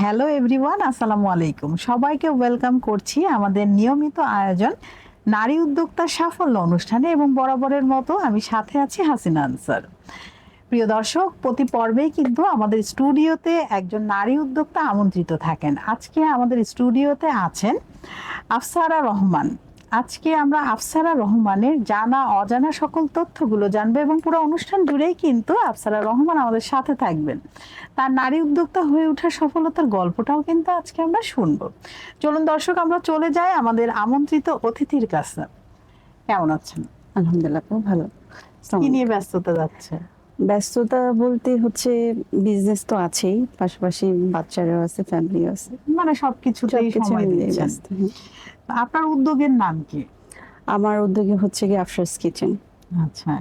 Hello everyone আসসালামু আলাইকুম সবাইকে ওয়েলকাম করছি আমাদের নিয়মিত আয়োজন নারী উদ্যোক্তা সাফল্য অনুষ্ঠানে এবং বরাবরের মতো আমি সাথে আছি হাসিনা আনসার। প্রিয় দর্শক, প্রতি পর্বেই কিন্তু আমাদের স্টুডিওতে একজন নারী উদ্যোক্তা আমন্ত্রিত থাকেন। আজকে আমাদের স্টুডিওতে আছেন আফসারা রহমান। আজকে আমরা আফসারা রহমানের জানা অজানা সকল তথ্যগুলো জানব এবং পুরো অনুষ্ঠান জুড়েই কিন্তু আফসারা রহমান আমাদের সাথে থাকবেন। তার নারী উদ্যোক্তা হয়ে ওঠার সফলতার গল্পটাও কিন্তু আজকে আমরা শুনব। চলুন দর্শক আমরা চলে যাই আমাদের আমন্ত্রিত অতিথির কাছে। কেমন আছেন? আলহামদুলিল্লাহ খুব ভালো। কি নিয়ে ব্যস্ততা যাচ্ছে। ব্যস্ততা বলতে হচ্ছে বিজনেস তো আছেই পাশাপাশি বাচ্চারাও আছে ফ্যামিলিও আছে। মানে সবকিছুতেই সবকিছু সময় দিচ্ছেন। হ্যাঁ। আপনার উদ্যোগের নাম কি? আমার উদ্যোগে হচ্ছে গিয়ে আফসার্স কিচেন। আচ্ছা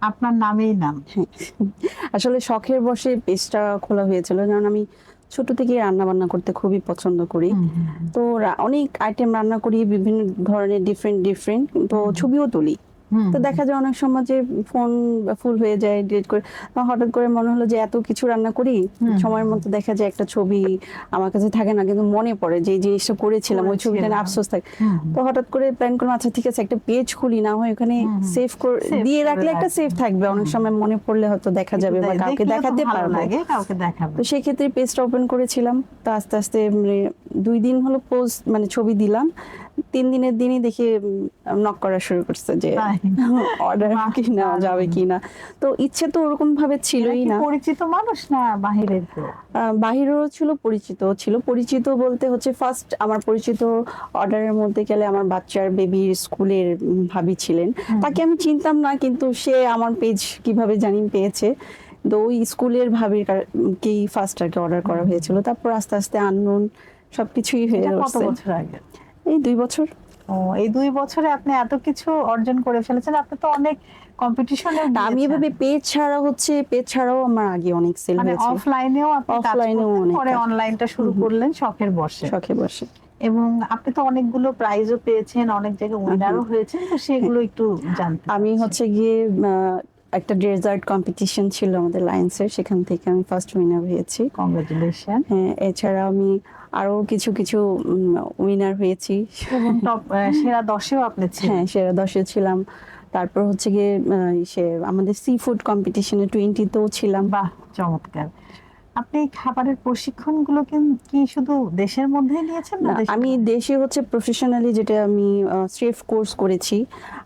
আপনার নামেই নাম? আসলে শখের বসে পেজটা খোলা হয়েছিল কারণ আমি ছোট থেকে রান্না বান্না করতে খুবই পছন্দ করি। তো অনেক আইটেম রান্না করি বিভিন্ন ধরনের ডিফারেন্ট ডিফারেন্ট তো ছবিও তুলি। তো দেখা যায় অনেক সময় যে ফোন ফুল হয়ে যায় ডিলিট করে হঠাৎ করে মনে হলো যে এত কিছু রান্না করি। সময়ের মতো দেখা যায় একটা ছবি আমার কাছে থাকে না কিন্তু মনে পড়ে যে জিনিসটা করেছিলাম ওই ছবিটা আফসোস থাকে। তো হঠাৎ করে প্ল্যান করলাম আচ্ছা ঠিক আছে একটা পেজ খুলি না হয় ওখানে। সেভ করে দিয়ে রাখলে একটা। সেভ থাকবে। অনেক সময় মনে পড়লে হয়তো দেখা যাবে বা কাউকে দেখাতে পারব। কাউকে দেখাবে। তো সেই ক্ষেত্রে পেজটা ওপেন করেছিলাম। তো আস্তে আস্তে মানে দুই দিন হলো পোস্ট মানে ছবি দিলাম। তিন দিনের দিনই দেখি নক করা শুরু করছে যে অর্ডার কি না যাবে কি না তো ইচ্ছে তো ওরকম ভাবে ছিলই না। পরিচিত মানুষ না বাহিরের বাহিরেও ছিল পরিচিত ছিল পরিচিত বলতে হচ্ছে ফার্স্ট আমার পরিচিত অর্ডারের মধ্যে গেলে আমার বাচ্চার বেবির স্কুলের ভাবি ছিলেন। তাকে আমি চিনতাম না কিন্তু সে আমার পেজ কীভাবে জানি পেয়েছে। তো ওই স্কুলের ভাবির কেই ফার্স্ট আর কি অর্ডার করা হয়েছিল। তারপর আস্তে আস্তে আননোন সবকিছুই হয়ে এটা কত বছর আগে? এই দুই বছর। ও এই দুই বছরে আপনি এত কিছু অর্জন করে ফেলেছেন আপনি তো অনেক কম্পিটিশনে আমি এভাবে পেজ ছাড়া হচ্ছে পেজ ছাড়াও আমার আগে অনেক সেল হয়েছে মানে অফলাইনেও আপনি কাজ অনেক পরে অনলাইনটা শুরু করলেন শখের বসে। শখে বসে। এবং আপনি তো অনেকগুলো প্রাইজও পেয়েছেন অনেক জায়গায় উইনারও হয়েছেন তো সেগুলো একটু জানতে আমি হচ্ছে গিয়ে একটা ডেজার্ট কম্পিটিশন ছিল আমাদের লায়েন্সের সেখান থেকে আমি ফার্স্ট উইনার হয়েছি। কংগ্রেচুলেশন হ্যাঁ এছাড়া আমি আরও কিছু কিছু উইনার হয়েছি। টপ সেরা দশেও আপনি হ্যাঁ সেরা দশে ছিলাম। তারপর হচ্ছে গিয়ে সে আমাদের সি ফুড কম্পিটিশনে টোয়েন্টিতেও ছিলাম। বাহ চমৎকার। আপনি এই খাবারের প্রশিক্ষণগুলো কি- কি শুধু দেশের মধ্যেই নিয়েছেন না আমি দেশে হচ্ছে প্রফেশনালি যেটা আমি শেফ কোর্স করেছি।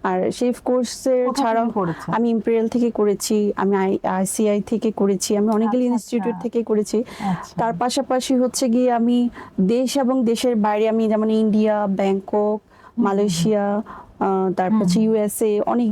আর শেফ কোর্সের ছাড়াও আমি ইম্পেরিয়াল থেকে করেছি আমি আইসিআই থেকে করেছি আমি অনেকগুলি আচ্ছা, ইনস্টিটিউট আচ্ছা। থেকে করেছি। আচ্ছা। তার পাশাপাশি হচ্ছে গিয়ে আমি দেশ এবং দেশের বাইরে আমি যেমন ইন্ডিয়া ব্যাংকক মালয়েশিয়া তারপর হচ্ছে ইউএসএ অনেক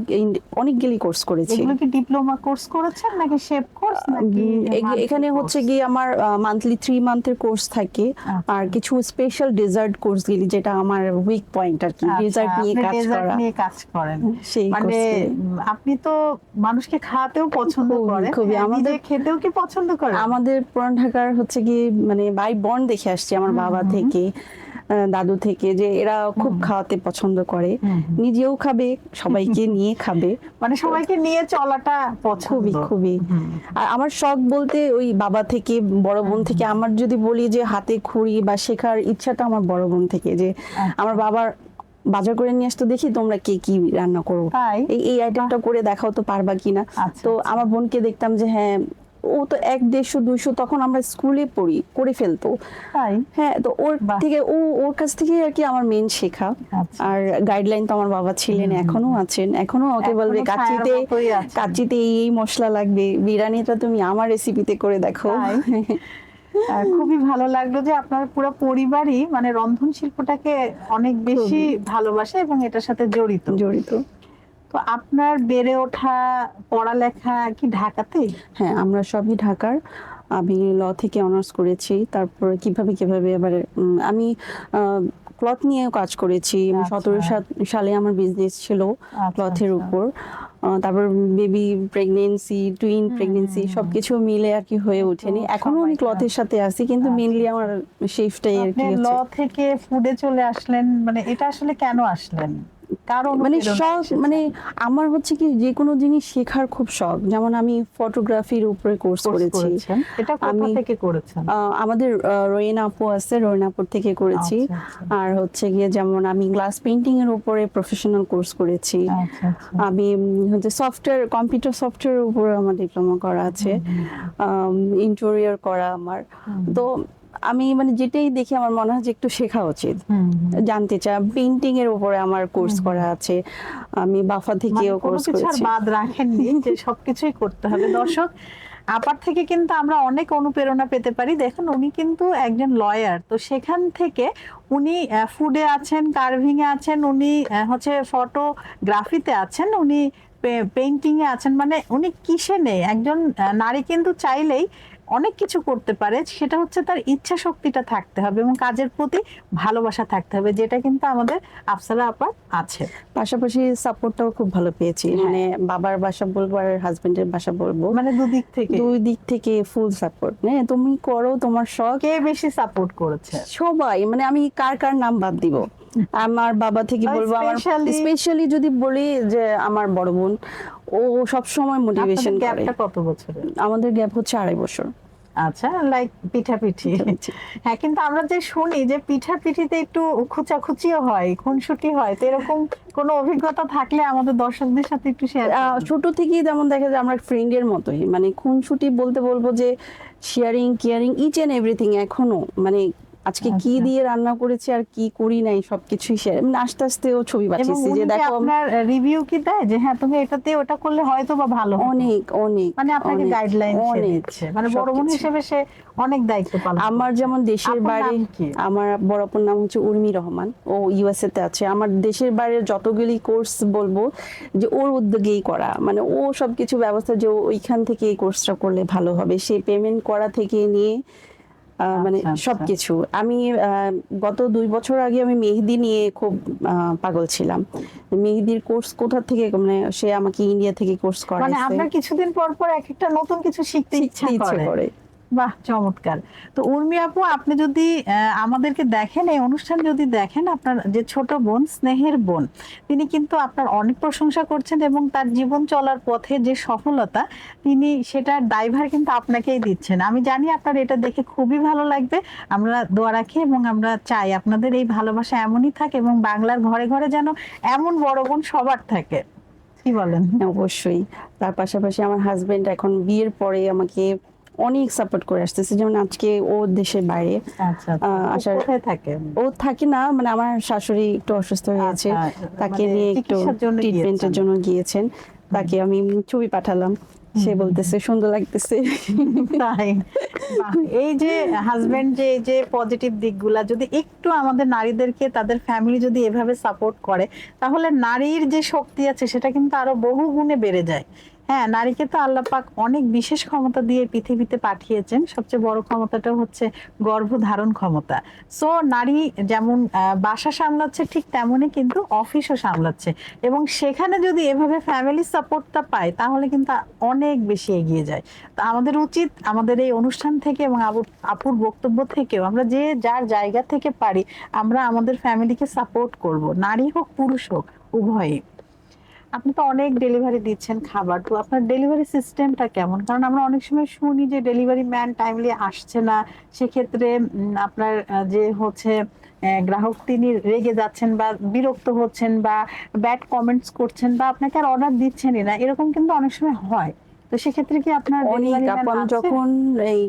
অনেকগুলি কোর্স করেছি। এগুলো কি ডিপ্লোমা কোর্স করেছেন নাকি শেফ কোর্স নাকি এখানে হচ্ছে গিয়ে আমার মান্থলি থ্রি মান্থের কোর্স থাকে। আচ্ছা। আর কিছু স্পেশাল ডেজার্ট কোর্স গেলি যেটা আমার উইক পয়েন্ট আর কি। আচ্ছা, ডেজার্ট নিয়ে কাজ করা। নিয়ে কাজ করেন। সেই মানে আপনি তো মানুষকে খাওয়াতেও পছন্দ করেন খুবই। হ্যাঁ, আমাদের- খেতেও কি পছন্দ করেন? আমাদের পুরান ঢাকার হচ্ছে গিয়ে মানে ভাই বোন দেখে আসছি আমার বাবা থেকে। দাদু থেকে যে এরা খুব খাওয়াতে পছন্দ করে। নিজেও খাবে সবাইকে নিয়ে খাবে। মানে সবাইকে নিয়ে চলাটা খুবই খুবই। আর আমার শখ বলতে ওই বাবা থেকে বড় বোন থেকে আমার যদি বলি যে হাতে খুঁড়ি বা শেখার ইচ্ছাটা আমার বড় বোন থেকে যে আমার বাবার বাজার করে নিয়ে আসতো দেখি তোমরা কে কি রান্না করো? এই এই আইটেমটা করে দেখাও তো পারবা কিনা। আচ্ছা, তো আমার বোনকে দেখতাম যে হ্যাঁ ও তো এক দেড়শো দুইশো তখন আমরা স্কুলে পড়ি করে ফেলতো। হ্যাঁ তো ওর থেকে ও ওর কাছ থেকে আর কি আমার মেন শেখা। আচ্ছা। আর গাইডলাইন তো আমার বাবা ছিলেন এখনও আছেন। এখনও ওকে বলবে আছেন। কাচ্চিতে এই মশলা লাগবে। বিরিয়ানিটা তুমি আমার রেসিপিতে করে দেখো? খুবই ভালো লাগল যে আপনার পুরো পরিবারই মানে রন্ধন শিল্পটাকে অনেক বেশি ভালোবাসে এবং এটার সাথে জড়িত। জড়িত। তো আপনার বেড়ে ওঠা পড়ালেখা কি ঢাকাতে? হ্যাঁ আমরা সবই ঢাকার। আমি ল থেকে অনার্স করেছি তারপর কীভাবে কীভাবে এবার আমি ক্লথ নিয়েও কাজ করেছি। আচ্ছা। সতেরো সালে আমার বিজনেস ছিল আচ্ছা, ক্লথের আচ্ছা। উপর। তারপর বেবি প্রেগনেন্সি টুইন প্রেগনেন্সি সবকিছু মিলে আর কি হয়ে ওঠেনি। এখনও আমি ক্লথের সাথে আছি কিন্তু মেনলি আমার শেফটাই আর কি ল থেকে ফুডে চলে আসলেন মানে এটা আসলে কেন আসলেন? কারণ মানে শখ মানে আমার হচ্ছে কি যে কোনো জিনিস শেখার খুব শখ। যেমন আমি ফটোগ্রাফির উপরে কোর্স করেছি। এটা কোথা থেকে করেছেন? আমাদের রোয়েন আপু আছে রোয়েন আপুর থেকে করেছি। আচ্ছা, আচ্ছা। আর হচ্ছে গিয়ে যেমন আমি গ্লাস পেইন্টিং এর উপরে প্রফেশনাল কোর্স করেছি। আচ্ছা আমি হচ্ছে সফটওয়্যার কম্পিউটার সফটওয়্যার উপরে আমার ডিপ্লোমা করা আছে। ইন্টেরিয়র করা আমার। তো আমি মানে যেটাই দেখি আমার মনে হয় যে একটু শেখা উচিত। জানতে চাই। পেইন্টিং এর উপরে আমার কোর্স করা আছে। আমি বাফা মানে থেকেও কোর্স করেছি। বাদ রাখেননি যে সবকিছুই করতে হবে। দর্শক আপার থেকে কিন্তু আমরা অনেক অনুপ্রেরণা পেতে পারি। দেখুন উনি কিন্তু একজন লয়ার তো সেখান থেকে উনি ফুডে আছেন কার্ভিং এ আছেন উনি হচ্ছে ফটোগ্রাফিতে আছেন উনি পেইন্টিং এ আছেন। মানে উনি কিসে নেই? একজন নারী কিন্তু চাইলেই অনেক কিছু করতে পারে সেটা হচ্ছে তার ইচ্ছা শক্তিটা থাকতে হবে এবং কাজের প্রতি ভালোবাসা থাকতে হবে যেটা কিন্তু আমাদের আফসারা আপা আছে। পাশাপাশি সাপোর্টটাও খুব ভালো পেয়েছি। হ্যাঁ। মানে বাবার বাসা বলব আর হাজবেন্ডের বাসা বলব। মানে দুদিক থেকে। দুই দিক থেকে ফুল সাপোর্ট হ্যাঁ তুমি করো তোমার শখ। কে বেশি সাপোর্ট করেছে? সবাই। মানে আমি কার কার নাম বাদ দিব? আমার বাবা থেকে বলব আমার স্পেশালি যদি বলি যে আমার বড় বোন ও সব সময় মোটিভেশন আপনাদের করে। গ্যাপটা কত বছরের? আমাদের গ্যাপ হচ্ছে আড়াই বছর। আচ্ছা লাইক পিঠাপিঠি। হ্যাঁ কিন্তু আমরা যে শুনি যে পিঠাপিঠিতে একটু খুচাখুচিও হয় খুনসুটি হয় তো এরকম কোনো অভিজ্ঞতা থাকলে আমাদের দর্শকদের সাথে একটু শেয়ার ছোট থেকেই যেমন দেখা যায় আমরা ফ্রেন্ডের মতোই। মানে খুনসুটি বলতে বলব যে sharing caring each and everything এখনও মানে আজকে কি আচ্ছা। দিয়ে রান্না করেছি আর কি করি নাই সবকিছুই শেয়ার মানে আস্তে আস্তেও ছবি এবং পাঠিয়েছি যে দেখো আপনার রিভিউ কি দেয়? যে হ্যাঁ তুমি এটাতে ওটা করলে হয়তো বা ভালো অনেক অনেক মানে আপনাকে গাইডলাইন অনেক দিচ্ছে। মানে বড় বোন হিসেবে সে অনেক দায়িত্ব পালন আমার যেমন দেশের বাড়ি আমার বড় আপুর নাম হচ্ছে উর্মি রহমান। ও ইউএসএ তে আছে। আমার দেশের বাইরের যতগুলি কোর্স বলব যে ওর উদ্যোগেই করা। মানে ও সবকিছু ব্যবস্থা যে ওইখান থেকে এই কোর্সটা করলে ভালো হবে। সেই পেমেন্ট করা থেকে নিয়ে মানে আচ্ছা, আচ্ছা। সবকিছু। আমি আহ, গত দুই বছর আগে আমি মেহেদি নিয়ে খুব আহ, পাগল ছিলাম। মেহেদির কোর্স কোথা থেকে মানে সে আমাকে ইন্ডিয়া থেকে কোর্স করে মানে আমরা আপনার কিছুদিন পর পর এক একটা নতুন কিছু শিখতে ইচ্ছা করে। বাহ, চমৎকার। তো উর্মি আপু, আপনি যদি আমাদেরকে দেখেন, এই অনুষ্ঠান যদি দেখেন, আপনার যে ছোট বোন, স্নেহের বোন, তিনি কিন্তু আপনার অনেক প্রশংসা করছেন এবং তার জীবন চলার পথে যে সফলতা, তিনি সেটার দায়ভার কিন্তু আপনাকেই দিচ্ছেন। আমি জানি আপনার এটা দেখে খুবই ভালো লাগবে। আমরা দোয়া রাখি এবং আমরা চাই আপনাদের এই ভালোবাসা এমনই থাকে এবং বাংলার ঘরে ঘরে যেন এমন বড় বোন সবার থাকে। কি বলেন? অবশ্যই। তার পাশাপাশি আমার হাজবেন্ড এখন বিয়ের পরে আমাকে অনেক সাপোর্ট করে আসতেছে। যেমন আজকে ও দেশের বাইরে। আচ্ছা আচ্ছা। আসার- থাকে? ও থাকে না মানে আমার শাশুড়ি একটু অসুস্থ হয়েছে। আচ্ছা, তাকে মানে নিয়ে একটু ট্রিটমেন্টের জন্য গিয়েছেন। তাকে আমি ছবি পাঠালাম। সে বলতেছে সুন্দর লাগতেছে। তাই? এই যে হাজবেন্ড যে এই যে পজিটিভ দিকগুলা যদি একটু আমাদের নারীদেরকে তাদের ফ্যামিলি যদি এভাবে সাপোর্ট করে তাহলে নারীর যে শক্তি আছে সেটা কিন্তু আরও বহু গুণে বেড়ে যায়। হ্যাঁ নারীকে তো আল্লাহ পাক অনেক বিশেষ ক্ষমতা দিয়ে পৃথিবীতে পাঠিয়েছেন। সবচেয়ে বড় ক্ষমতাটা হচ্ছে গর্ভধারণ ক্ষমতা। সো, নারী যেমন বাসা সামলাচ্ছে ঠিক তেমনই কিন্তু অফিসও সামলাচ্ছে। এবং সেখানে যদি এভাবে ফ্যামিলি সাপোর্টটা পায়, তাহলে কিন্তু অনেক বেশি এগিয়ে যায়। তো আমাদের উচিত আমাদের এই অনুষ্ঠান থেকে এবং আপুর বক্তব্য থেকেও আমরা যে যার জায়গা থেকে পারি, আমরা আমাদের ফ্যামিলিকে সাপোর্ট করব। নারী হোক, পুরুষ হোক, উভয়ই। আপনি তো অনেক ডেলিভারি দিচ্ছেন খাবার, তো আপনার ডেলিভারি সিস্টেমটা কেমন? কারণ আমরা অনেক সময় শুনি যে ডেলিভারি ম্যান টাইমলি আসছে না, সেক্ষেত্রে আপনার যে হচ্ছে গ্রাহক তিনি রেগে যাচ্ছেন বা বিরক্ত হচ্ছেন বা ব্যাড কমেন্টস করছেন বা আপনাকে আর অর্ডার দিচ্ছেনই না, এরকম কিন্তু অনেক সময় হয়। তো সেক্ষেত্রে কি আপনার অনেক আপন যখন এই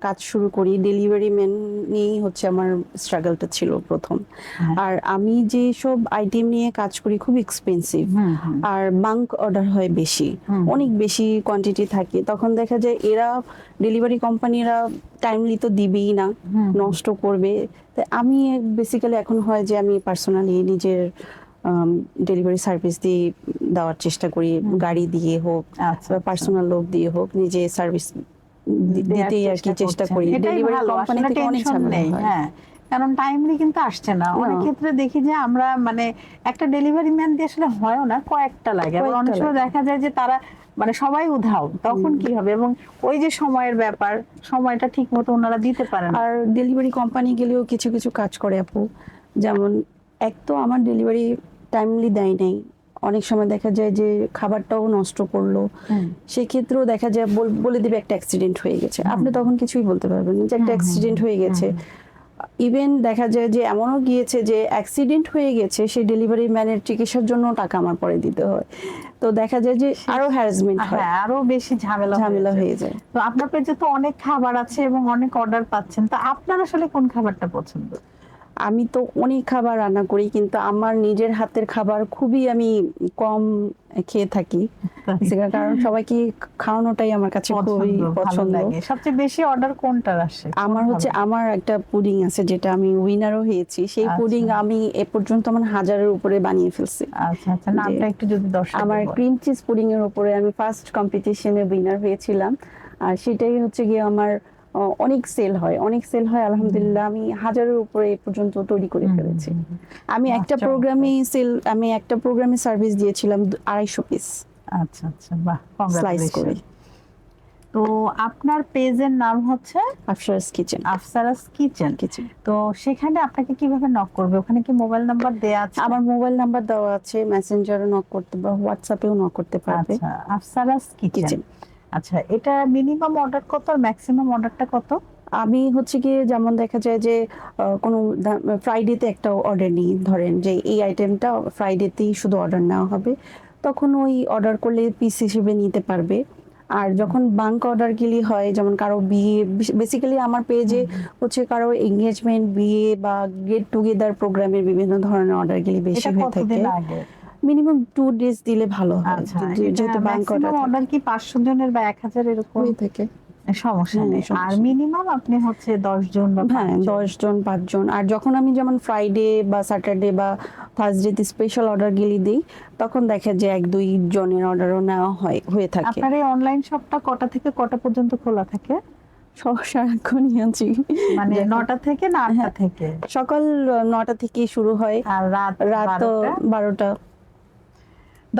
কাজ শুরু করি ডেলিভারি ম্যান নিয়েই হচ্ছে আমার স্ট্রাগলটা ছিল প্রথম। হ্যাঁ। আর আমি যে সব আইটেম নিয়ে কাজ করি খুব এক্সপেন্সিভ। আর বাঙ্ক অর্ডার হয় বেশি। অনেক বেশি কোয়ান্টিটি থাকে। তখন দেখা যায় এরা ডেলিভারি কোম্পানিরা টাইমলি তো দিবেই না নষ্ট করবে। তাই আমি বেসিক্যালি এখন হয় যে আমি পার্সোনালি নিজের ডেলিভারি সার্ভিস দিয়ে দেওয়ার চেষ্টা করি গাড়ি দিয়ে হোক আচ্ছা, বা আচ্ছা। পার্সোনাল লোক দিয়ে হোক নিজে সার্ভিস দিতেই আর কি চেষ্টা করি। ডেলিভারি কোম্পানি থেকে অনেক ঝামেলা নেই, হ্যাঁ। কারণ টাইমলি কিন্তু আসছে না। অনেক ক্ষেত্রে দেখি যে আমরা মানে একটা ডেলিভারি ম্যান দিয়ে আসলে হয়ও না কয়েকটা লাগে। আবার অনেক সময় দেখা যায় যে তারা মানে সবাই উধাও তখন কি হবে? এবং ওই যে সময়ের ব্যাপার সময়টা ঠিক মতো ওনারা দিতে পারেন না। আর ডেলিভারি কোম্পানি গেলেও কিছু কিছু কাজ করে আপু। যেমন এক তো আমার ডেলিভারি টাইমলি দেয় নাই। অনেক সময় দেখা যায় যে খাবারটাও নষ্ট করল। সেক্ষেত্রেও দেখা যায় বলে দিবে একটা অ্যাক্সিডেন্ট হয়ে গেছে। আপনি তখন কিছুই বলতে পারবেন যে একটা অ্যাক্সিডেন্ট হয়ে গেছে। ইভেন দেখা যায় যে এমনও গিয়েছে যে অ্যাক্সিডেন্ট হয়ে গেছে সেই ডেলিভারি ম্যানের চিকিৎসার জন্য টাকা আমার পরে দিতে হয়। তো দেখা যায় যে আরও হ্যারাসমেন্ট হয়। হ্যাঁ আরও বেশি ঝামেলা ঝামেলা হয়ে যায়। তো আপনার পেজে তো অনেক খাবার আছে এবং অনেক অর্ডার পাচ্ছেন। তো আপনার আসলে কোন খাবারটা পছন্দ? আমি তো অনেক খাবার রান্না করি কিন্তু আমার নিজের হাতের খাবার খুবই আমি কম খেয়ে থাকি। কারণ সবাইকে খাওয়ানোটাই আমার কাছে খুবই পছন্দ। লাগে। সবচেয়ে বেশি অর্ডার কোনটার আসে? আমার হচ্ছে আমার একটা পুডিং আছে যেটা আমি উইনারও হয়েছি। সেই আচ্ছা। পুডিং আমি এ পর্যন্ত আমার হাজারের উপরে বানিয়ে ফেলছি। আচ্ছা আচ্ছা। নামটা একটু যদি দর্শক আমার ক্রিম চিজ পুডিং এর উপরে আমি ফার্স্ট কম্পিটিশনে উইনার হয়েছিলাম। আর সেটাই হচ্ছে গিয়ে আমার অনেক সেল হয়। অনেক সেল হয় আলহামদুলিল্লাহ আমি হাজারের উপরে এ পর্যন্ত তৈরি করে ফেলেছি। আমি একটা প্রোগ্রামে সেল আমি একটা প্রোগ্রামে সার্ভিস দিয়েছিলাম আড়াইশো পিস আচ্ছা আচ্ছা বাহ স্লাইস করে। তো আপনার পেজের নাম হচ্ছে? Afsara's kitchen Afsara's kitchen kitchen তো সেখানে আপনাকে কীভাবে নক করবে? ওখানে কি মোবাইল নাম্বার দেয়া আছে? আমার মোবাইল নাম্বার দেওয়া আছে মেসেঞ্জারও নক করতে বা হোয়াটসঅ্যাপেও নক করতে পারবে। আচ্ছা আফসারাস কিচেন আচ্ছা এটা মিনিমাম অর্ডার কত আর ম্যাক্সিমাম অর্ডারটা কত? আমি হচ্ছে গিয়ে যেমন দেখা যায় যে কোনো ফ্রাইডেতে একটা অর্ডার নিই ধরেন যে এই আইটেমটা ফ্রাইডেতেই শুধু অর্ডার নেওয়া হবে। তখন ওই অর্ডার করলে পিস হিসেবে নিতে পারবে। আর যখন বাঙ্ক অর্ডার গিলি হয় যেমন কারও বিয়ে বেসিক্যালি আমার পেজে হচ্ছে কারও এঙ্গেজমেন্ট বিয়ে বা গেট টুগেদার প্রোগ্রামের বিভিন্ন ধরনের অর্ডার গিলি বেশি হয়ে থাকে। মিনিমাম টু ডেজ দিলে ভালো হয়। আচ্ছা যেহেতু বাঙ্ক অর্ডার কি পাঁচশো জনের বা এক হাজার এরকম? থাকে। সমস্যা হ্যাঁ, নেই। আর মিনিমাম আপনি হচ্ছে দশ জন বা হ্যাঁ দশ জন পাঁচজন। আর যখন আমি যেমন ফ্রাইডে বা স্যাটারডে বা থার্সডেতে স্পেশাল অর্ডার গেলি দিই তখন দেখা যায় এক দুই জনের অর্ডারও নেওয়া হয় হয়ে থাকে। আপনার এই অনলাইন শপটা কটা থেকে কটা পর্যন্ত খোলা থাকে? সারাক্ষণই আছি। মানে নটা থেকে না আটটা হ্যাঁ। থেকে? সকাল নটা থেকে শুরু হয়। আর রাত রাত বারোটা?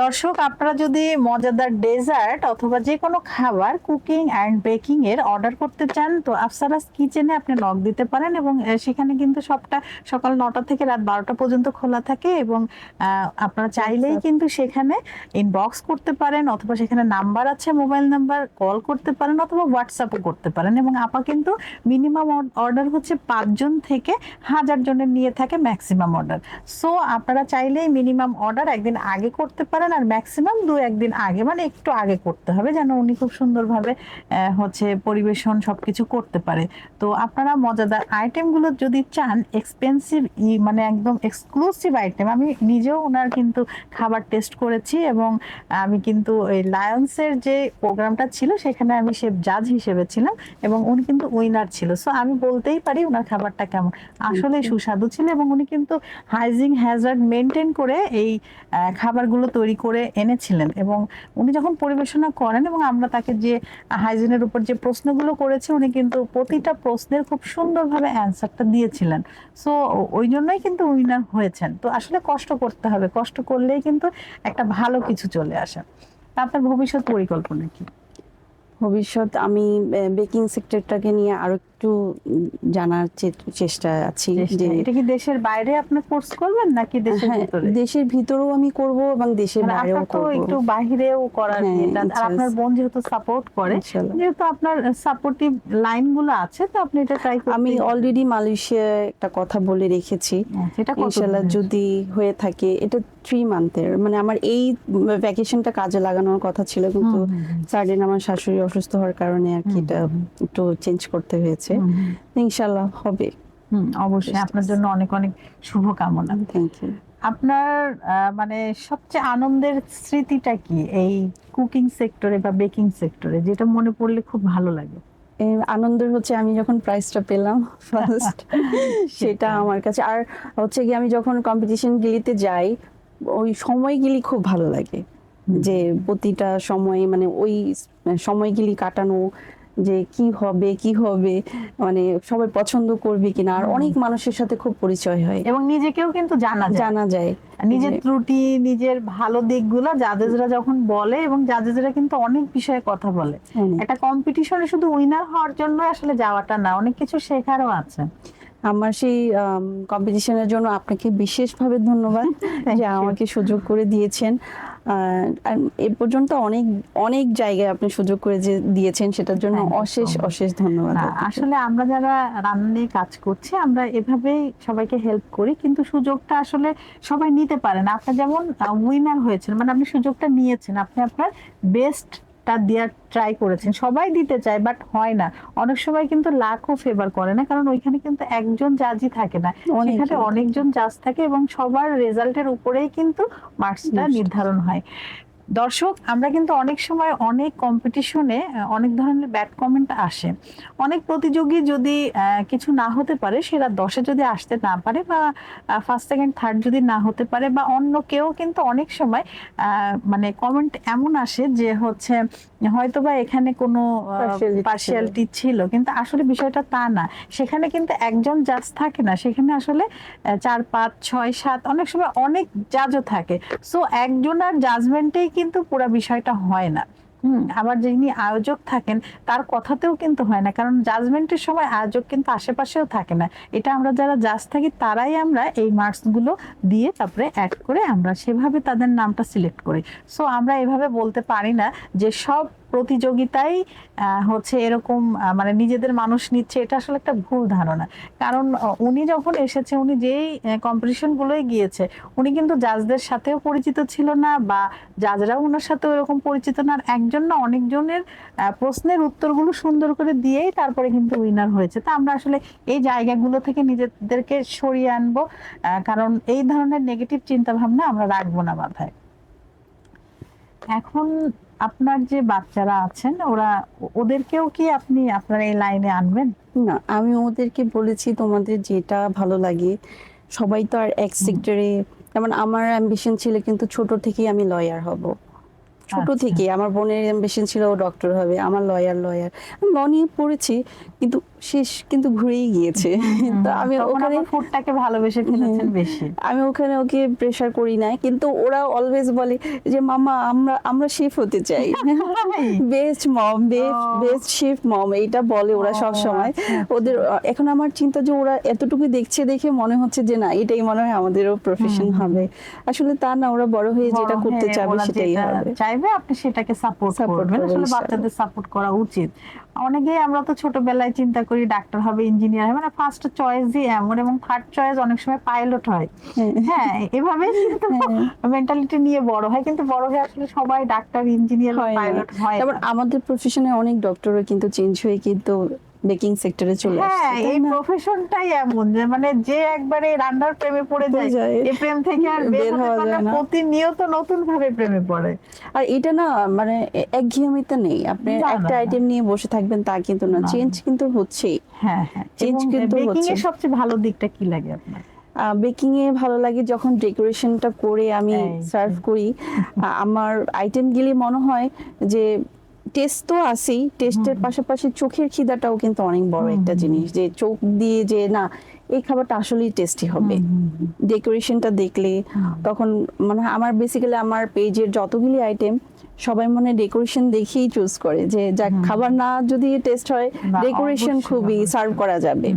দর্শক আপনারা যদি মজাদার ডেজার্ট অথবা যে কোনো খাবার কুকিং অ্যান্ড বেকিং এর অর্ডার করতে চান তো আফসারাস কিচেনে আপনি লগ দিতে পারেন এবং সেখানে কিন্তু সবটা সকাল নটা থেকে রাত বারোটা পর্যন্ত খোলা থাকে এবং আপনারা চাইলেই কিন্তু সেখানে ইনবক্স করতে পারেন অথবা সেখানে নাম্বার আছে মোবাইল নাম্বার কল করতে পারেন অথবা হোয়াটসঅ্যাপও করতে পারেন এবং আপা কিন্তু মিনিমাম অর্ডার হচ্ছে পাঁচজন থেকে হাজার জনের নিয়ে থাকে ম্যাক্সিমাম অর্ডার। সো আপনারা চাইলেই মিনিমাম অর্ডার একদিন আগে করতে পারেন আর ম্যাক্সিমাম দু একদিন আগে মানে একটু আগে করতে হবে যেন উনি খুব সুন্দরভাবে হচ্ছে পরিবেশন সবকিছু করতে পারে। তো আপনারা মজাদার আইটেমগুলো যদি চান এক্সপেন্সিভ ই মানে একদম এক্সক্লুসিভ আইটেম আমি নিজেও ওনার কিন্তু খাবার টেস্ট করেছি এবং আমি কিন্তু ওই লায়ন্সের যে প্রোগ্রামটা ছিল সেখানে আমি সে জাজ হিসেবে ছিলাম এবং উনি কিন্তু উইনার ছিল। সো আমি বলতেই পারি ওনার খাবারটা কেমন। আসলে সুস্বাদু ছিল এবং উনি কিন্তু হাইজিন হ্যাজার্ড মেনটেন করে এই খাবারগুলো তৈরি করে এনেছিলেন এবং উনি যখন পরিবেশনা করেন এবং আমরা তাকে যে হাইজিনের উপর যে প্রশ্নগুলো করেছি, উনি কিন্তু প্রতিটা প্রশ্নের খুব সুন্দরভাবে অ্যান্সারটা দিয়েছিলেন। সো, ওই জন্যই কিন্তু উইনার হয়েছেন। তো আসলে কষ্ট করতে হবে। কষ্ট করলেই কিন্তু একটা ভালো কিছু চলে আসে। আপনার ভবিষ্যৎ পরিকল্পনা কি? ভবিষ্যৎ আমি বেকিং সেক্টরটাকে নিয়ে আরও একটু জানার চেষ্টা আছি যে এটা কি দেশের বাইরে আপনি কোর্স করবেন নাকি দেশের হ্যাঁ, ভিতরে? দেশের ভিতরেও আমি করব এবং দেশের মানে বাইরেও করব। একটু বাহিরেও করার হ্যাঁ, আর আপনার বোন যেহেতু সাপোর্ট করে যেহেতু আপনার সাপোর্টিভ লাইনগুলো আছে তো আপনি এটা ট্রাই আমি অলরেডি মালয়েশিয়ায় একটা কথা বলে রেখেছি। সেটা কতদিনের? যদি হয়ে থাকে এটা থ্রি মান্থের মানে আমার এই ভ্যাকেশনটা কাজে লাগানোর কথা ছিল কিন্তু। সার্ডেন আমার শাশুড়ি অসুস্থ হওয়ার কারণে আর কি এটা একটু চেঞ্জ করতে হয়েছে। হুম, ইনশাল্লাহ হবে। অবশ্যই। আপনার জন্য অনেক অনেক শুভকামনা। থ্যাংক ইউ আপনার মানে সবচেয়ে আনন্দের স্মৃতিটা কি? এই কুকিং সেক্টরে বা বেকিং সেক্টরে যেটা মনে পড়লে খুব ভালো লাগে। আনন্দের হচ্ছে আমি যখন প্রাইজটা পেলাম ফার্স্ট সেটা আমার কাছে। আর হচ্ছে কি আমি যখন কম্পিটিশন গিলিতে যাই ওই সময়গুলি খুব ভালো লাগে। যে প্রতিটা সময় মানে ওই সময়গুলি কাটানো যে কি হবে কি হবে মানে সবাই পছন্দ করবে কিনা। আর অনেক মানুষের সাথে খুব পরিচয় হয়। এবং নিজেকেও কিন্তু জানা যায়। জানা যায়। নিজের ত্রুটি নিজের ভালো দিকগুলো জাজেসরা যখন বলে এবং জাজেসরা কিন্তু অনেক বিষয়ে কথা বলে। একটা কম্পিটিশনে শুধু উইনার হওয়ার জন্য আসলে যাওয়াটা না অনেক কিছু শেখারও আছে। আমার সেই কম্পিটিশনের জন্য আপনাকে বিশেষভাবে ধন্যবাদ যে আমাকে সুযোগ করে দিয়েছেন। এ পর্যন্ত অনেক অনেক জায়গায় আপনি সুযোগ করে যে দিয়েছেন সেটার জন্য অশেষ অশেষ ধন্যবাদ আসলে আমরা যারা রান্না নিয়ে কাজ করছি আমরা এভাবেই সবাইকে হেল্প করি কিন্তু সুযোগটা আসলে সবাই নিতে পারে না। আপনি যেমন উইনার হয়েছেন মানে আপনি সুযোগটা নিয়েছেন আপনি আপনার বেস্টটা দেওয়ার ট্রাই করেছেন। সবাই দিতে চায় বাট হয় না। অনেক সময় কিন্তু লাখও ফেভার করে না কারণ ওইখানে কিন্তু একজন জাজই থাকে না। ওইখানে অনেকজন জাজ থাকে এবং সবার রেজাল্টের উপরেই কিন্তু মার্কসটা নির্ধারণ হয়। দর্শক আমরা কিন্তু অনেক সময় অনেক কম্পিটিশনে অনেক ধরনের ব্যাড কমেন্ট আসে। অনেক প্রতিযোগী যদি কিছু না হতে পারে সেরা দশে যদি আসতে না পারে বা ফার্স্ট সেকেন্ড থার্ড যদি না হতে পারে বা অন্য কেউ কিন্তু অনেক সময় মানে কমেন্ট এমন আসে যে হচ্ছে হয়তো বা এখানে কোনো। পার্সিয়ালিটি ছিল। কিন্তু আসলে বিষয়টা তা না। সেখানে কিন্তু একজন জাজ থাকে না। সেখানে আসলে চার পাঁচ ছয় সাত অনেক সময় অনেক জাজও থাকে। সো একজনের জাজমেন্টেই কিন্তু পুরো বিষয়টা হয় না। আবার যিনি আয়োজক থাকেন, তার কথাতেও কিন্তু হয় না। কারণ জাজমেন্টের সময় আয়োজক কিন্তু আশেপাশেও থাকে না। এটা আমরা যারা জাজ থাকি, তারাই আমরা এই মার্কসগুলো দিয়ে তারপরে অ্যাড করে আমরা সেভাবে তাদের নামটা সিলেক্ট করি। সো আমরা এভাবে বলতে পারি না যে সব প্রতিযোগিতাই হচ্ছে এরকম মানে নিজেদের মানুষ নিচ্ছে, এটা আসলে একটা ভুল ধারণা। কারণ উনি যখন এসেছে, উনি যেই কম্পিটিশন গুলোই গিয়েছে, উনি কিন্তু জাজদের সাথেও পরিচিত ছিল না বা জাজরাও ওনার সাথে এরকম পরিচিত না। আর একজন না অনেকজনের প্রশ্নের উত্তরগুলো সুন্দর করে দিয়েই তারপরে কিন্তু উইনার হয়েছে। তা আমরা আসলে এই জায়গাগুলো থেকে নিজেদেরকে সরিয়ে আনব কারণ এই ধরনের নেগেটিভ চিন্তা ভাবনা আমরা রাখব না মাথায়। এখন আপনার যে বাচ্চারা আছেন ওরা ওদেরকেও কি আপনি আপনার এই লাইনে আনবেন? না আমি ওদেরকে বলেছি তোমাদের যেটা ভালো লাগে। সবাই তো আর এক সেক্টরে যেমন আমার অ্যাম্বিশন ছিল কিন্তু ছোট থেকেই আমি লয়ার হব। ছোট আচ্ছা। থেকে আমার বোনের অ্যাম্বিশন ছিল ও ডক্টর হবে আমার লয়ার লয়ার আমি ল নিয়ে পড়েছি কিন্তু শেষ কিন্তু ঘুরেই গিয়েছে। তো আমি ওখানে ফুডটাকে ভালোবেসে ফেলেছেন বেশি। আমি ওখানে ওকে প্রেশার করি নাই কিন্তু ওরা অলওয়েজ বলে যে মামা আমরা আমরা শেফ হতে চাই। Best mom best chef mom এইটা বলে ওরা সব সময় আচ্ছা, আচ্ছা। ওদের এখন আমার চিন্তা যে ওরা এতটুকু দেখছে দেখে মনে হচ্ছে যে না এটাই মনে হয় আমাদেরও প্রফেশন। হবে। আসলে তা না ওরা বড় হয়ে যেটা করতে চাবে সেটাই হবে। চাইবে আপনি সেটাকে সাপোর্ট করবেন। আসলে বাচ্চাদের সাপোর্ট করা উচিত। অনেকেই আমরা তো ছোটবেলায় চিন্তা করি ডাক্তার হবে ইঞ্জিনিয়ার হবে মানে ফার্স্ট চয়েস দিয়ে এমন এবং থার্ড চয়েস অনেক সময় পাইলট হয় হ্যাঁ। হ্যাঁ এভাবে কিন্তু মেন্টালিটি নিয়ে বড় হয় কিন্তু বড় হয়ে আসলে সবাই ডাক্তার ইঞ্জিনিয়ার হয়। পাইলট হয় তারপর আমাদের প্রফেশনে অনেক ডক্টরও কিন্তু চেঞ্জ হয়ে কিন্তু বেকিং সেক্টরে চলে আসছে হ্যাঁ এই প্রফেশনটাই এমন যে মানে যে একবারে রান্নার প্রেমে পড়ে যায়। এই প্রেম থেকে আর বের হওয়া যায় না। প্রতিনিয়ত নতুন ভাবে প্রেমে পড়ে। আর এটা না মানে একঘেয়েমিতে নেই। আপনি একটা আইটেম নিয়ে বসে থাকবেন তা কিন্তু না। চেঞ্জ কিন্তু হচ্ছেই। হ্যাঁ হ্যাঁ। চেঞ্জ কিন্তু বেকিং এর সবচেয়ে ভালো দিকটা কি লাগে আপনার? বেকিং এ ভালো লাগে যখন ডেকোরেশনটা করে আমি সার্ভ করি আমার আইটেম গুলি মনে হয় যে টেস্ট তো আছেই টেস্টের পাশাপাশি চোখের খিদাটাও কিন্তু অনেক বড় একটা জিনিস যে চোখ দিয়ে যে না এই খাবারটা আসলেই টেস্টি হবে। ডেকোরেশনটা দেখলে তখন মানে আমার বেসিক্যালি আমার পেজের যতগুলি আইটেম সবাই মনে ডেকোরেশন দেখেই চুজ করে যে যা খাবার না যদি টেস্ট হয় ডেকোরেশন খুবই সার্ভ করা যাবে।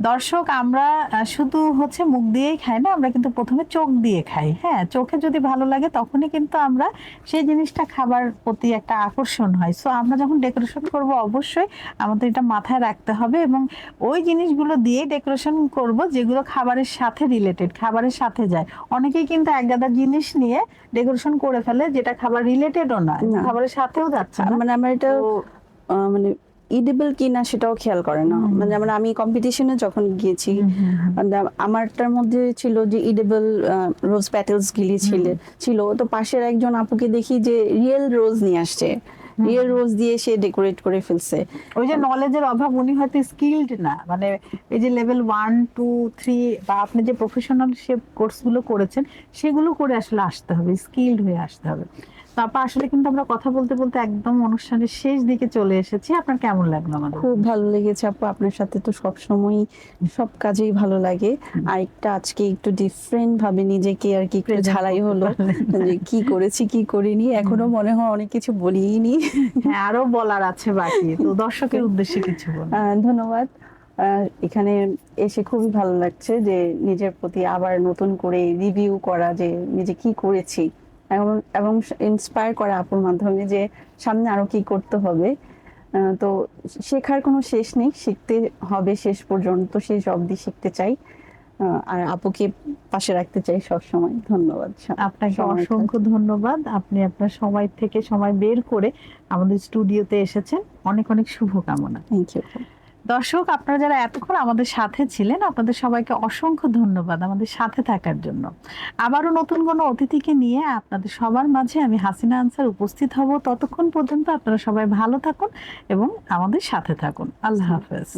দর্শক আমরা শুধু হচ্ছে মুখ দিয়েই খাই না আমরা কিন্তু প্রথমে চোখ দিয়ে খাই হ্যাঁ? চোখে যদি ভালো লাগে তখনই কিন্তু আমরা সেই জিনিসটা খাবার প্রতি একটা আকর্ষণ হয়। সো আমরা যখন ডেকোরেশন করব অবশ্যই আমাদের এটা মাথায় রাখতে হবে এবং ওই জিনিসগুলো দিয়ে ডেকোরেশন করব যেগুলো খাবারের সাথে রিলেটেড খাবারের সাথে যায়। অনেকেই কিন্তু এক গাদা জিনিস নিয়ে ডেকোরেশন করে ফেলে যেটা খাবার রিলেটেডও না। খাবারের সাথেও যাচ্ছে মানে আমার এটা মানে ইডেবল কিনা সেটাও খেয়াল করে না। মানে যেমন আমি কম্পিটিশনে যখন গিয়েছি আমারটার মধ্যে ছিল যে ইডেবল রোজ প্যাটেলস গিলি ছিল ছিল। তো পাশের একজন আপুকে দেখি যে রিয়েল রোজ নিয়ে আসছে। রিয়েল রোজ দিয়ে সে ডেকোরেট করে ফেলছে। ওই যে নলেজের অভাব উনি হয়তো স্কিলড না। মানে এই যে লেভেল ওয়ান টু থ্রি বা আপনি যে প্রফেশনাল শেপ কোর্সগুলো করেছেন সেগুলো করে আসলে আসতে হবে স্কিলড হয়ে আসতে হবে। তারপর আসলে কিন্তু আমরা কথা বলতে বলতে একদম অনুষ্ঠানের শেষ দিকে চলে এসেছি। আপনার কেমন লাগল আমাদের? খুব ভালো লেগেছে আপু। আপনার সাথে তো সব সময় সব কাজেই ভালো লাগে। আর একটা আজকে একটু ডিফারেন্ট ভাবে নিজেকে আর কি একটু ঝালাই হলো। যে কি করেছি কি করিনি এখনও মনে হয় অনেক কিছু বলিনি হ্যাঁ আরও বলার আছে বাকি। তো দর্শকের উদ্দেশ্যে কিছু ধন্যবাদ। এখানে এসে খুবই ভালো লাগছে যে নিজের প্রতি আবার নতুন করে রিভিউ করা যে নিজে কি করেছি এবং এবং ইন্সপায়ার করা আপুর মাধ্যমে যে সামনে আরও কি করতে হবে। তো শেখার কোনো শেষ নেই, শিখতে হবে শেষ পর্যন্ত, শেষ অবধি শিখতে চাই। আর আপুকে পাশে রাখতে চাই সব সময় ধন্যবাদ আপনাকে অসংখ্য ধন্যবাদ। আপনি আপনার সময় থেকে সময় বের করে আমাদের স্টুডিওতে এসেছেন। অনেক অনেক শুভকামনা। থ্যাংক ইউ দর্শক আপনারা যারা এতক্ষণ আমাদের সাথে ছিলেন আপনাদের সবাইকে অসংখ্য ধন্যবাদ আমাদের সাথে থাকার জন্য। আবারও নতুন কোনো অতিথিকে নিয়ে আপনাদের সবার মাঝে আমি হাসিনা আনসার উপস্থিত হব। ততক্ষণ পর্যন্ত আপনারা সবাই ভালো থাকুন এবং আমাদের সাথে থাকুন। আল্লাহ হাফেজ।